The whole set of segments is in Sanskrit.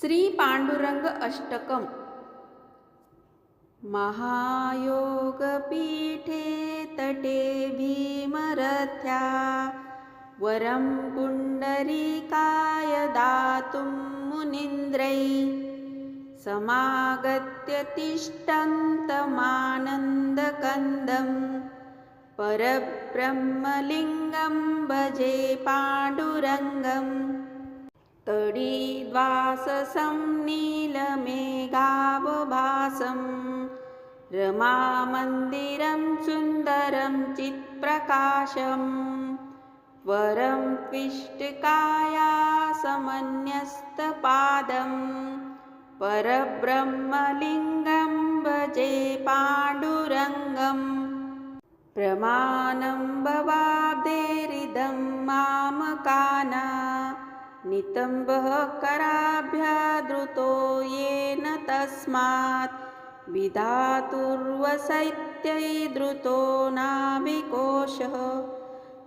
श्रीपाण्डुरङ्ग अष्टकम् महायोगपीठे तटे भीमरथ्या वरं पुण्डरीकाय दातुं मुनीन्द्रै समागत्य तिष्ठन्तमानन्दकन्दं परब्रह्मलिङ्गं भजे पाण्डुरङ्गम् तडीद्वाससं नीलमेघावभासं रमामन्दिरं सुन्दरं चित्प्रकाशम् वरं त्विष्टकायासमन्यस्तपादं परब्रह्मलिङ्गं भजे पाण्डुरङ्गम् प्रमाणं भवाब्धेरिदं मामकाना नितम्बः कराभ्यादृतो येन तस्मात् विधातुर्वसैत्यै धृतो नाभिकोशः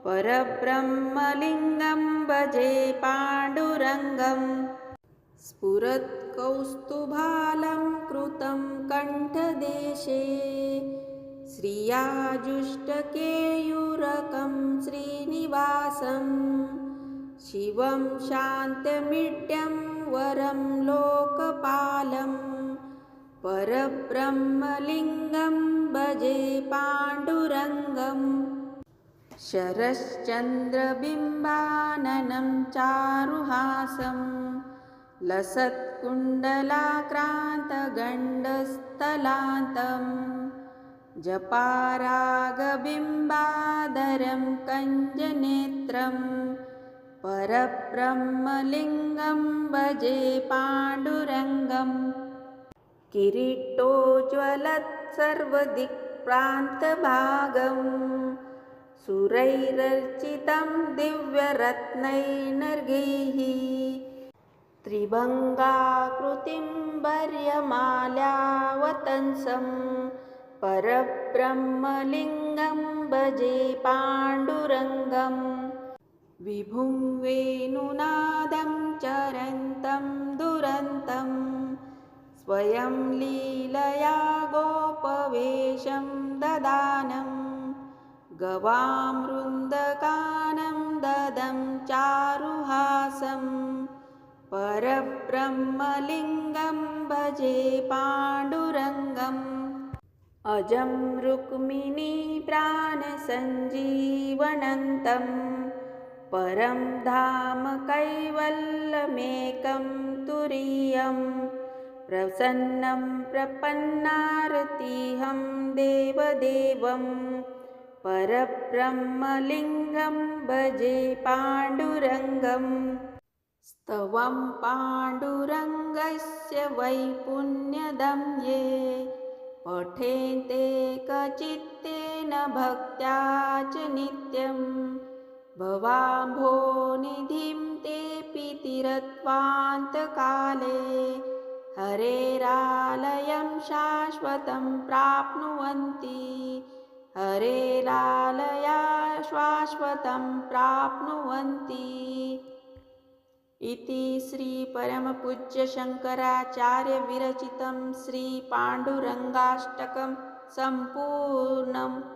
परब्रह्मलिङ्गं भजे पाण्डुरङ्गम् स्फुरत्कौस्तुभालं कृतं कण्ठदेशे। श्रियाजुष्टकेयूरकं श्रीनिवासम् शिवं शान्तमिड्यं वरं लोकपालं परब्रह्मलिङ्गं भजे पाण्डुरङ्गम् शरश्चन्द्रबिम्बाननं चारुहासं लसत्कुण्डलाक्रान्तगण्डस्थलान्तं जपारागबिम्बादरं कञ्जनेत्रम् परब्रह्मलिङ्गं भजे पाण्डुरङ्गम् किरीटोज्ज्वलत्सर्वदिक्प्रान्तभागं। सुरैरर्चितं दिव्यरत्नैर्नर्गैः त्रिभङ्गाकृतिं वर्यमाल्यावतंसं परब्रह्मलिङ्गं भजे पाण्डुरङ्गम् विभुं वेणुनादं चरन्तं दुरन्तं स्वयं लीलया गोपवेशं ददानं गवामृन्दकानं ददं चारुहासं परब्रह्मलिङ्गं भजे पाण्डुरङ्गम्। अजं रुक्मिणीप्राणसञ्जीवनन्तम् परं धाम कैवल्यमेकं तुरीयं प्रसन्नं प्रपन्नारतीहं देवदेवं परब्रह्मलिङ्गं भजे पाण्डुरङ्गम् स्तवं पाण्डुरङ्गस्य वै पुण्यदं ये पठेन्ते कचित्तेन भक्त्या च नित्यम् भवाम्भोनिधिं तेऽपि तिरत्वान्तकाले। हरेरालयं शाश्वतं प्राप्नुवन्ति। हरेरालया शाश्वतं प्राप्नुवन्ति। इति श्रीपरमपूज्यशङ्कराचार्यविरचितं श्रीपाण्डुरङ्गाष्टकं सम्पूर्णम्